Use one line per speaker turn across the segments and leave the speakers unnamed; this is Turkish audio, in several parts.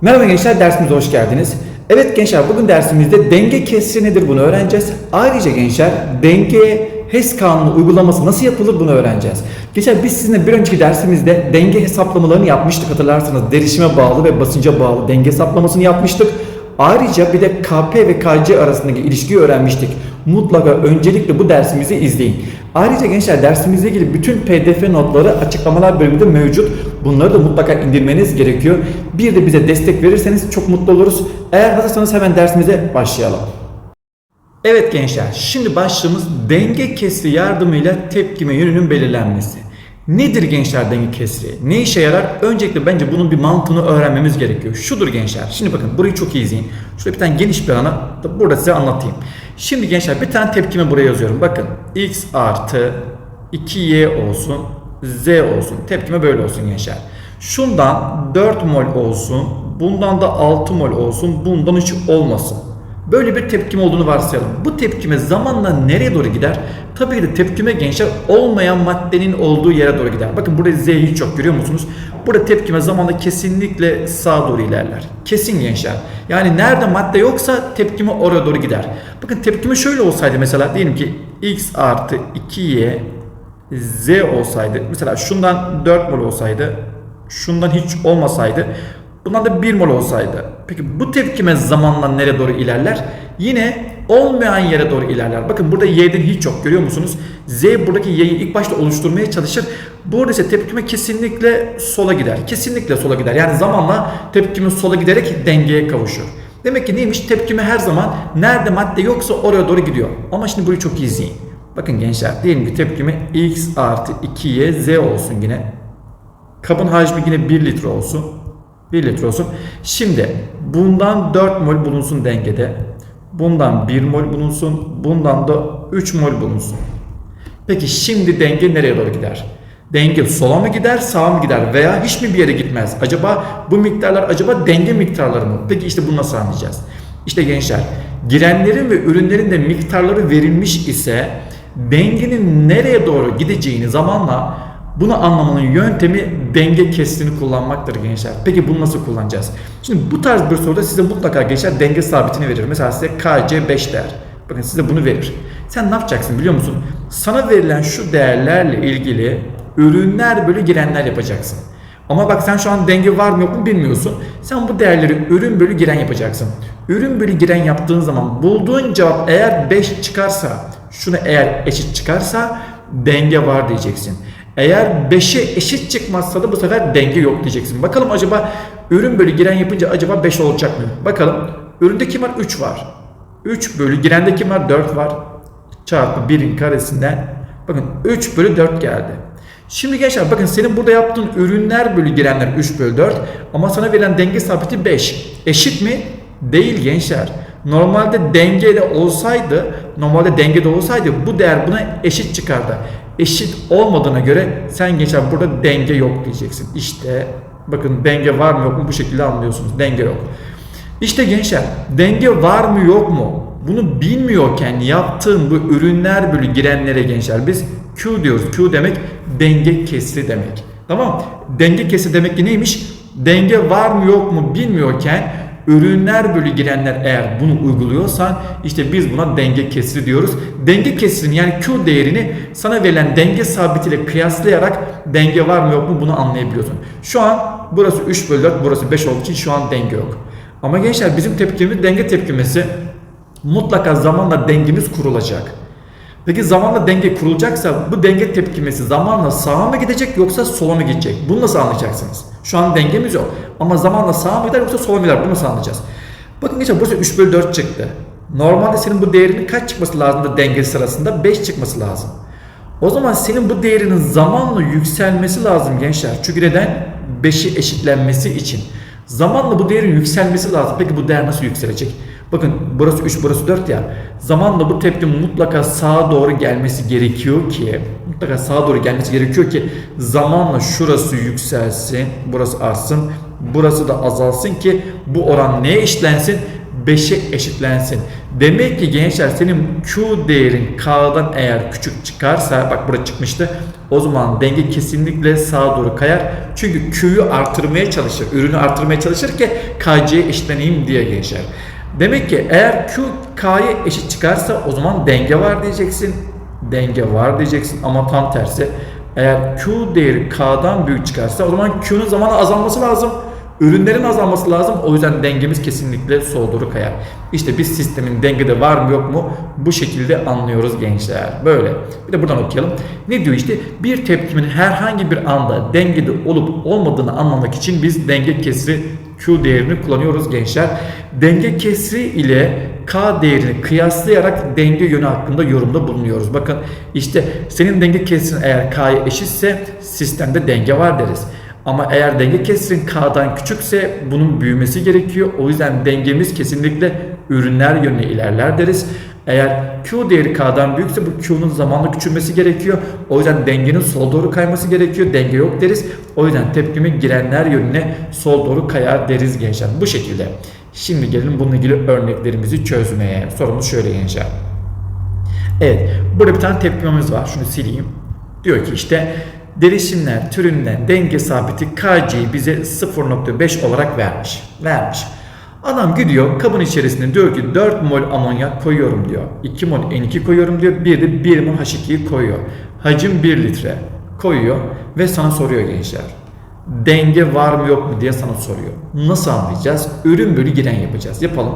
Merhaba gençler dersimize hoş geldiniz. Evet gençler bugün dersimizde denge kesri nedir bunu öğreneceğiz. Ayrıca gençler denge HES kanunu uygulaması nasıl yapılır bunu öğreneceğiz. Gençler biz sizinle bir önceki dersimizde denge hesaplamalarını yapmıştık hatırlarsanız. Derişime bağlı ve basınca bağlı denge hesaplamasını yapmıştık. Ayrıca bir de KP ve KC arasındaki ilişkiyi öğrenmiştik. Mutlaka öncelikle bu dersimizi izleyin. Ayrıca gençler dersimizle ilgili bütün pdf notları açıklamalar bölümünde mevcut. Bunları da mutlaka indirmeniz gerekiyor. Bir de bize destek verirseniz çok mutlu oluruz. Eğer hazırsanız hemen dersimize başlayalım. Evet gençler, şimdi başlığımız denge kesri yardımıyla tepkime yönünün belirlenmesi. Nedir gençler denge kesri? Ne işe yarar? Öncelikle bence bunun bir mantığını öğrenmemiz gerekiyor. Şudur gençler. Şimdi bakın burayı çok iyi izleyin. Şurada bir tane geniş bir ana da burada size anlatayım. Şimdi gençler bir tane tepkime buraya yazıyorum. Bakın x artı 2y olsun z olsun. Tepkime böyle olsun gençler. Şundan 4 mol olsun. Bundan da 6 mol olsun. Bundan hiç olmasın. Böyle bir tepkime olduğunu varsayalım. Bu tepkime zamanla nereye doğru gider? Tabii ki de tepkime gençler olmayan maddenin olduğu yere doğru gider. Bakın burada Z hiç yok görüyor musunuz? Burada tepkime zamanla kesinlikle sağa doğru ilerler. Kesin gençler. Yani nerede madde yoksa tepkime oraya doğru gider. Bakın tepkime şöyle olsaydı mesela diyelim ki x artı 2y z olsaydı. Mesela şundan 4 mol olsaydı. Şundan hiç olmasaydı. Bundan da 1 mol olsaydı. Peki bu tepkime zamanla nereye doğru ilerler? Yine olmayan yere doğru ilerler. Bakın burada y'den hiç yok görüyor musunuz? Z buradaki y'yi ilk başta oluşturmaya çalışır. Burada ise tepkime kesinlikle sola gider. Kesinlikle sola gider. Yani zamanla tepkime sola giderek dengeye kavuşur. Demek ki neymiş? Tepkime her zaman nerede madde yoksa oraya doğru gidiyor. Ama şimdi burayı çok iyi izleyin. Bakın gençler diyelim ki tepkime x artı 2y z olsun yine. Kabın hacmi yine 1 litre olsun. 1 litre olsun. Şimdi bundan 4 mol bulunsun dengede. Bundan 1 mol bulunsun. Bundan da 3 mol bulunsun. Peki şimdi denge nereye doğru gider? Denge sola mı gider, sağa mı gider veya hiç mi bir yere gitmez? Acaba bu miktarlar acaba denge miktarları mı? Peki işte bunu nasıl anlayacağız? İşte gençler, girenlerin ve ürünlerin de miktarları verilmiş ise dengenin nereye doğru gideceğini zamanla bunu anlamanın yöntemi denge kesitini kullanmaktır gençler. Peki bunu nasıl kullanacağız? Şimdi bu tarz bir soruda size mutlaka gençler denge sabitini verir. Mesela size KC 5 değer. Bakın size bunu verir. Sen ne yapacaksın biliyor musun? Sana verilen şu değerlerle ilgili ürünler bölü girenler yapacaksın. Ama bak sen şu an denge var mı yok mu bilmiyorsun. Sen bu değerleri ürün bölü giren yapacaksın. Ürün bölü giren yaptığın zaman bulduğun cevap eğer 5 çıkarsa, şunu eğer eşit çıkarsa denge var diyeceksin. Eğer 5'e eşit çıkmazsa da bu sefer denge yok diyeceksin. Bakalım acaba ürün bölü giren yapınca acaba 5 olacak mı? Bakalım. Üründe kim var? 3 var. 3 bölü girende kim var? 4 var. Çarpı 1'in karesinden. Bakın 3 bölü 4 geldi. Şimdi gençler bakın senin burada yaptığın ürünler bölü girenler 3 bölü 4 ama sana verilen denge sabiti 5. Eşit mi? Değil gençler. Normalde dengede olsaydı, normalde dengede olsaydı bu değer buna eşit çıkardı. Eşit olmadığına göre sen gençler burada denge yok diyeceksin. İşte bakın denge var mı yok mu bu şekilde anlıyorsunuz. Denge yok. İşte gençler denge var mı yok mu? Bunu bilmiyorken yaptığın bu ürünler bölü girenlere gençler biz Q diyoruz. Q demek denge kesri demek. Tamam? Denge kesri demek ki neymiş? Denge var mı yok mu bilmiyorken ürünler bölü girenler eğer bunu uyguluyorsan işte biz buna denge kesri diyoruz. Denge kesrini yani Q değerini sana verilen denge sabitiyle kıyaslayarak denge var mı yok mu bunu anlayabiliyorsun. Şu an burası 3 bölü 4 burası 5 olduğu için şu an denge yok. Ama gençler bizim tepkimiz denge tepkimesi mutlaka zamanla dengemiz kurulacak. Peki zamanla denge kurulacaksa bu denge tepkimesi zamanla sağa mı gidecek yoksa sola mı gidecek? Bunu nasıl anlayacaksınız? Şu an dengemiz yok. Ama zamanla sağa mı gider yoksa sola mı gider? Bunu nasıl anlayacağız? Bakın geçen burası 3 bölü 4 çıktı. Normalde senin bu değerinin kaç çıkması lazım da denge sırasında? 5 çıkması lazım. O zaman senin bu değerinin zamanla yükselmesi lazım gençler. Çünkü neden? 5'i eşitlenmesi için. Zamanla bu değerin yükselmesi lazım. Peki bu değer nasıl yükselecek? Bakın burası 3 burası 4 ya. Zamanla bu tepki mutlaka sağa doğru gelmesi gerekiyor ki mutlaka sağa doğru gelmesi gerekiyor ki zamanla şurası yükselsin, burası artsın, burası da azalsın ki bu oran neye eşitlensin? 5'e eşitlensin. Demek ki gençler senin Q değerin K'dan eğer küçük çıkarsa bak burada çıkmıştı. O zaman denge kesinlikle sağa doğru kayar. Çünkü Q'yu artırmaya çalışır. Ürünü artırmaya çalışır ki KC'ye eşitleneyim diye gençler. Demek ki eğer Q K'ya eşit çıkarsa o zaman denge var diyeceksin. Denge var diyeceksin ama tam tersi. Eğer Q değeri K'dan büyük çıkarsa o zaman Q'nun zamanı azalması lazım. Ürünlerin azalması lazım. O yüzden dengemiz kesinlikle sol doğru kayar. İşte biz sistemin dengede var mı yok mu bu şekilde anlıyoruz gençler. Böyle. Bir de buradan okuyalım. Ne diyor işte? Bir tepkimin herhangi bir anda dengede olup olmadığını anlamak için biz denge kesri Q değerini kullanıyoruz gençler. Denge kesri ile K değerini kıyaslayarak denge yönü hakkında yorumda bulunuyoruz. Bakın işte senin denge kesrin eğer K'ya eşitse sistemde denge var deriz. Ama eğer denge kesrin K'dan küçükse bunun büyümesi gerekiyor. O yüzden dengemiz kesinlikle ürünler yönüne ilerler deriz. Eğer Q değeri K'dan büyükse bu Q'nun zamanla küçülmesi gerekiyor. O yüzden dengenin sol doğru kayması gerekiyor. Denge yok deriz. O yüzden tepkimi girenler yönüne sol doğru kayar deriz gençler. Bu şekilde. Şimdi gelelim bununla ilgili örneklerimizi çözmeye. Sorumuz şöyle gençler. Evet, burada bir tane tepkimemiz var. Şunu sileyim. Diyor ki işte derişimler türünden denge sabiti KC'yi bize 0.5 olarak vermiş. Vermiş. Adam gidiyor kabın içerisinde diyor ki 4 mol amonyak koyuyorum diyor. 2 mol N2 koyuyorum diyor. Bir de 1 mol H2'yi koyuyor. Hacim 1 litre koyuyor ve sana soruyor gençler. Denge var mı yok mu diye sana soruyor. Nasıl anlayacağız? Ürün bölü giren yapacağız. Yapalım.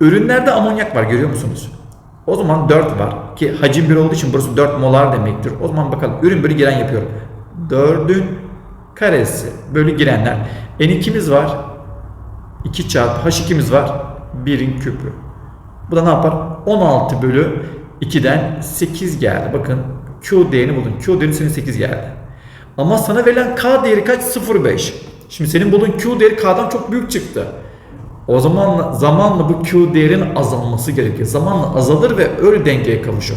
Ürünlerde amonyak var görüyor musunuz? O zaman 4 var ki hacim 1 olduğu için burası 4 molar demektir. O zaman bakalım ürün bölü giren yapıyorum. 4'ün karesi bölü girenler. N2'miz var. 2 çarpı H2'miz var. 1'in küpü. Bu da ne yapar? 16 bölü 2'den 8 geldi. Bakın Q değerini buldun. Q değeri senin 8 geldi. Ama sana verilen K değeri kaç? 0,5. Şimdi senin bulduğun Q değeri K'dan çok büyük çıktı. O zaman zamanla bu Q değerinin azalması gerekiyor. Zamanla azalır ve öyle dengeye kavuşur.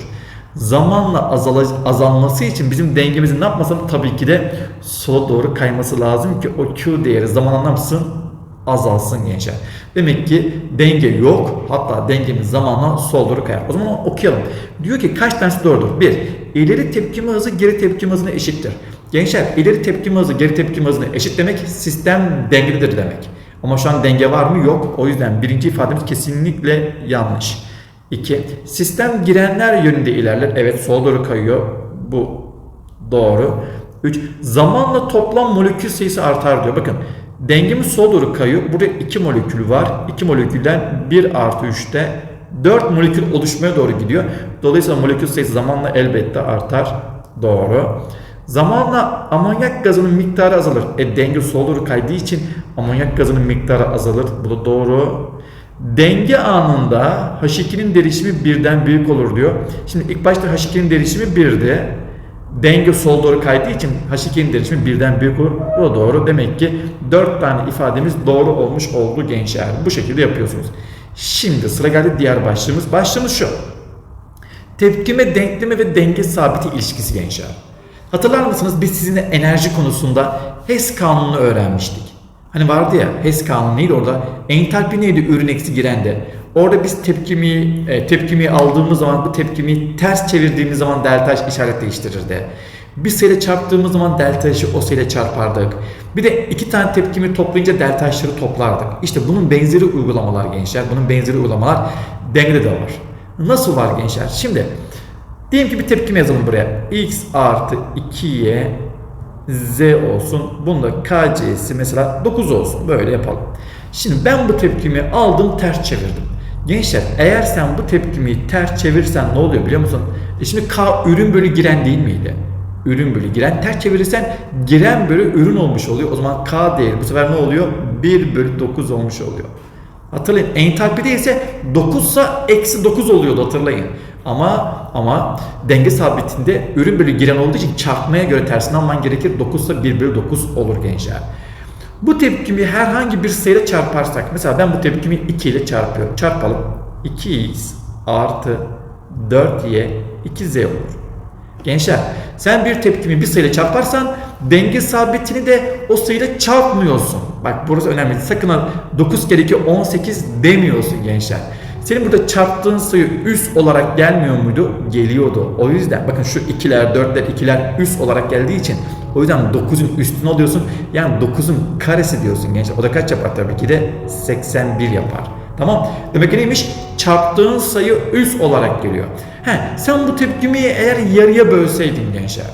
Zamanla azal azalması için bizim dengemizin ne yapması tabii ki de sola doğru kayması lazım ki o Q değeri zamanla ne? Azalsın gençler. Demek ki denge yok. Hatta dengemiz zamanla sol doğru kayar. O zaman okuyalım. Diyor ki kaç tanesi doğrudur? Bir, ileri tepkime hızı geri tepkime hızına eşittir. Gençler ileri tepkime hızı geri tepkime hızına eşit demek sistem dengededir demek. Ama şu an denge var mı? Yok. O yüzden birinci ifademiz kesinlikle yanlış. 2. Sistem girenler yönünde ilerler. Evet sola doğru kayıyor. Bu doğru. 3. Zamanla toplam molekül sayısı artar diyor. Bakın dengemiz sola doğru kayıyor. Burada 2 molekül var. 2 molekülden 1 artı 3'te 4 molekül oluşmaya doğru gidiyor. Dolayısıyla molekül sayısı zamanla elbette artar. Doğru. Zamanla amonyak gazının miktarı azalır. E denge doğru kaydığı için amonyak gazının miktarı azalır. Bu da doğru. Denge anında H2'nin derişimi birden büyük olur diyor. Şimdi ilk başta H2'nin derişimi 1'di. Denge sol doğru kaydığı için H2'nin derişimi birden büyük olur. Bu da doğru. Demek ki 4 tane ifademiz doğru olmuş oldu gençler. Bu şekilde yapıyorsunuz. Şimdi sıra geldi diğer başlığımız. Başlığımız şu. Tepkime, denkleme ve denge sabiti ilişkisi gençler. Hatırlar mısınız biz sizinle enerji konusunda HES kanununu öğrenmiştik. Hani vardı ya HES kanunu neydi orada? Entalpi neydi ürün eksi girende? Orada biz tepkimi e, tepkimi aldığımız zaman bu tepkimi ters çevirdiğimiz zaman delta H işaret değiştirirdi. Bir sayıyla çarptığımız zaman delta H'i o sayıyla çarpardık. Bir de iki tane tepkimi toplayınca delta H'ları toplardık. İşte bunun benzeri uygulamalar gençler. Bunun benzeri uygulamalar dengede de var. Nasıl var gençler? Şimdi Diyelim ki bir tepkime yazalım buraya. x artı 2y z olsun. Bunda kc'si mesela 9 olsun. Böyle yapalım. Şimdi ben bu tepkimi aldım ters çevirdim. Gençler eğer sen bu tepkimi ters çevirirsen ne oluyor biliyor musun? E şimdi k ürün bölü giren değil miydi? Ürün bölü giren ters çevirirsen giren bölü ürün olmuş oluyor. O zaman k değeri bu sefer ne oluyor? 1 bölü 9 olmuş oluyor. Hatırlayın entalpide ise 9 ise eksi 9 oluyordu hatırlayın. Ama ama denge sabitinde ürün bölü giren olduğu için çarpmaya göre tersini alman gerekir. 9 ise 1 bölü 9 olur gençler. Bu tepkimi herhangi bir sayıyla çarparsak mesela ben bu tepkimi 2 ile çarpıyorum. Çarpalım. 2x artı 4y 2z olur. Gençler sen bir tepkimi bir sayıyla çarparsan denge sabitini de o sayıyla çarpmıyorsun. Bak burası önemli. Sakın ha 9 kere 2 18 demiyorsun gençler. Senin burada çarptığın sayı üst olarak gelmiyor muydu? Geliyordu. O yüzden bakın şu ikiler, dörtler, ikiler üst olarak geldiği için o yüzden 9'un üstüne alıyorsun. Yani 9'un karesi diyorsun gençler. O da kaç yapar tabii ki de 81 yapar. Tamam. Demek ki neymiş? Çarptığın sayı üst olarak geliyor. He, sen bu tepkimeyi eğer yarıya bölseydin gençler.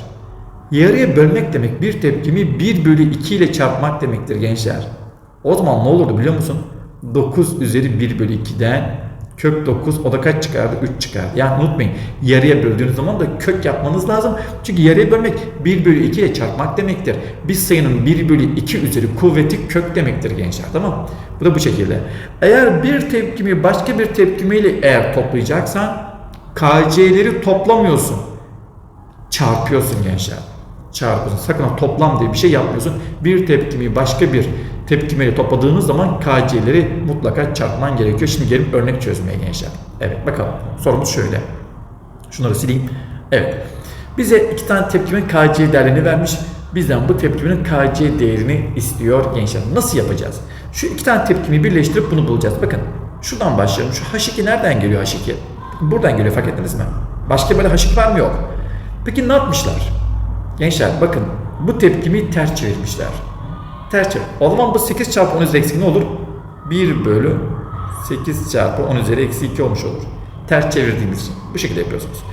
Yarıya bölmek demek bir tepkimi 1 bölü 2 ile çarpmak demektir gençler. O zaman ne olurdu biliyor musun? 9 üzeri 1 bölü 2'den kök 9 o da kaç çıkardı? 3 çıkardı. Yani unutmayın yarıya böldüğünüz zaman da kök yapmanız lazım. Çünkü yarıya bölmek 1 bölü 2 ile çarpmak demektir. Bir sayının 1 bölü 2 üzeri kuvveti kök demektir gençler tamam? Bu da bu şekilde. Eğer bir tepkimi başka bir tepkimiyle eğer toplayacaksan KC'leri toplamıyorsun. Çarpıyorsun gençler. Çarpıyorsun. Sakın toplam diye bir şey yapmıyorsun. Bir tepkimi başka bir tepkimeyle topladığınız zaman KC'leri mutlaka çarpman gerekiyor. Şimdi gelin örnek çözmeye gençler. Evet bakalım. Sorumuz şöyle. Şunları sileyim. Evet. Bize iki tane tepkimin KC değerini vermiş. Bizden bu tepkimin KC değerini istiyor gençler. Nasıl yapacağız? Şu iki tane tepkimi birleştirip bunu bulacağız. Bakın şuradan başlayalım. Şu H2 nereden geliyor H2? Buradan geliyor fark ettiniz mi? Başka böyle H2 var mı? Yok. Peki ne yapmışlar? Gençler bakın bu tepkimi ters çevirmişler. Ters çevir. O zaman bu 8 çarpı 10 üzeri eksi ne olur? 1 bölü 8 çarpı 10 üzeri eksi 2 olmuş olur. Ters çevirdiğimiz için. Bu şekilde yapıyorsunuz.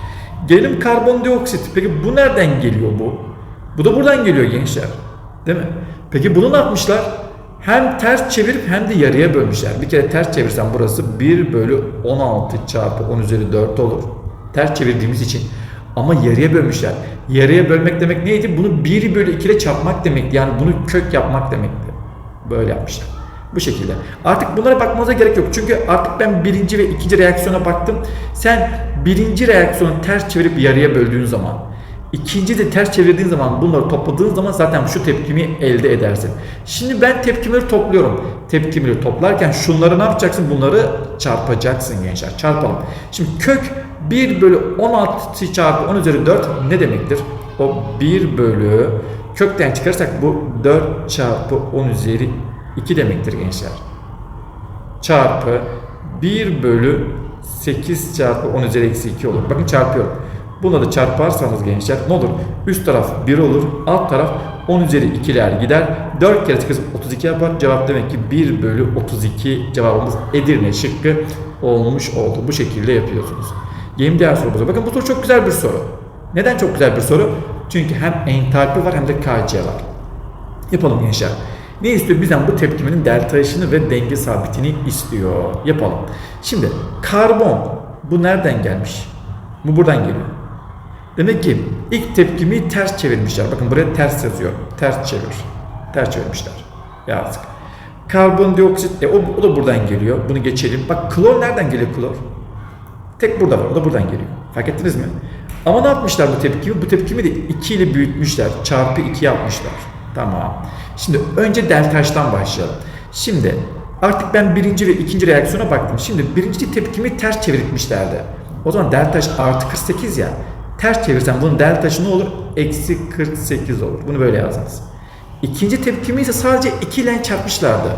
Gelelim karbondioksit. Peki bu nereden geliyor bu? Bu da buradan geliyor gençler. Değil mi? Peki bunu ne yapmışlar? Hem ters çevirip hem de yarıya bölmüşler. Bir kere ters çevirsen burası 1 bölü 16 çarpı 10 üzeri 4 olur. Ters çevirdiğimiz için. Ama yarıya bölmüşler. Yarıya bölmek demek neydi? Bunu 1 bölü 2 ile çarpmak demekti. Yani bunu kök yapmak demekti. Böyle yapmışlar. Bu şekilde. Artık bunlara bakmanıza gerek yok. Çünkü artık ben birinci ve ikinci reaksiyona baktım. Sen birinci reaksiyonu ters çevirip yarıya böldüğün zaman, ikinci de ters çevirdiğin zaman bunları topladığın zaman zaten şu tepkimi elde edersin. Şimdi ben tepkimeleri topluyorum. Tepkimeleri toplarken şunları ne yapacaksın? Bunları çarpacaksın gençler. Çarpalım. Şimdi kök 1 bölü 16 çarpı 10 üzeri 4 ne demektir? O 1 bölü kökten çıkarırsak bu 4 çarpı 10 üzeri 2 demektir gençler. Çarpı 1 bölü 8 çarpı 10 üzeri eksi 2 olur. Bakın çarpıyorum. Buna da çarparsanız gençler ne olur? Üst taraf 1 olur. Alt taraf 10 üzeri 2'ler gider. 4 kere 8 32 yapar. Cevap demek ki 1 bölü 32 cevabımız Edirne şıkkı olmuş oldu. Bu şekilde yapıyorsunuz. Yeni diğer sorumuza. Bakın bu soru çok güzel bir soru. Neden çok güzel bir soru? Çünkü hem entalpi var hem de KC var. Yapalım gençler. Ne istiyor? Bizden bu tepkimenin delta H'ını ve denge sabitini istiyor. Yapalım. Şimdi karbon bu nereden gelmiş? Bu buradan geliyor. Demek ki ilk tepkimi ters çevirmişler. Bakın buraya ters yazıyor. Ters çevir. Ters çevirmişler. Yazdık. Karbondioksit e, o, o da buradan geliyor. Bunu geçelim. Bak klor nereden geliyor klor? Tek burada var. O da buradan geliyor. Fark ettiniz mi? Ama ne yapmışlar bu tepkimi? Bu tepkimi de 2 ile büyütmüşler. Çarpı 2 yapmışlar. Tamam. Şimdi önce delta H'tan başlayalım. Şimdi artık ben birinci ve ikinci reaksiyona baktım. Şimdi birinci tepkimi ters çevirmişlerdi. O zaman delta H artı 48 ya. Ters çevirsem bunun delta H'ı ne olur? Eksi 48 olur. Bunu böyle yazarsın. İkinci tepkimi ise sadece 2 ile çarpmışlardı.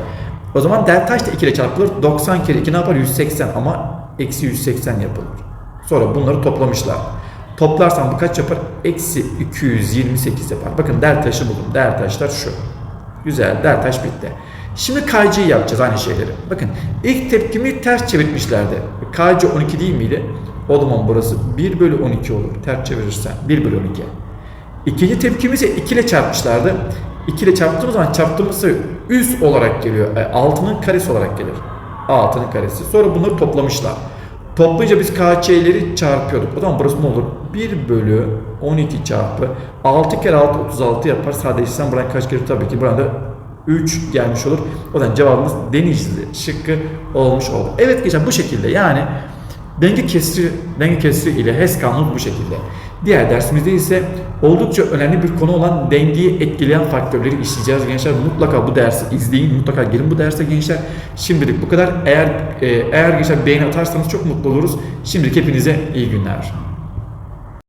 O zaman delta H da 2 ile çarpılır. 90 kere 2 ne yapar? 180 ama eksi 180 yapılır. Sonra bunları toplamışlar. Toplarsan bu kaç yapar? Eksi 228 yapar. Bakın delta taşı buldum. Delta taşlar şu. Güzel. Delta taş bitti. Şimdi KC'yi yapacağız aynı şeyleri. Bakın ilk tepkimi ters çevirmişlerdi. KC 12 değil miydi? O zaman burası 1 bölü 12 olur. Ters çevirirsen 1 bölü 12. İkinci tepkimiz ise 2 ile çarpmışlardı. 2 ile çarptığımız zaman çarptığımız sayı üst olarak geliyor. E, altının karesi olarak gelir. Altının karesi. Sonra bunları toplamışlar. Toplayınca biz KC'leri çarpıyorduk. O zaman burası ne olur? 1 bölü 12 çarpı 6 kere 6 36 yapar. Sadeleştirsen buradan kaç kere tabii ki burada 3 gelmiş olur. O zaman cevabımız Denizli şıkkı olmuş oldu. Evet geçen bu şekilde yani denge kesri, denge kesri ile HES kanunu bu şekilde. Diğer dersimizde ise oldukça önemli bir konu olan dengeyi etkileyen faktörleri işleyeceğiz gençler. Mutlaka bu dersi izleyin. Mutlaka gelin bu derse gençler. Şimdilik bu kadar. Eğer e, eğer gençler beğeni atarsanız çok mutlu oluruz. Şimdilik hepinize iyi günler.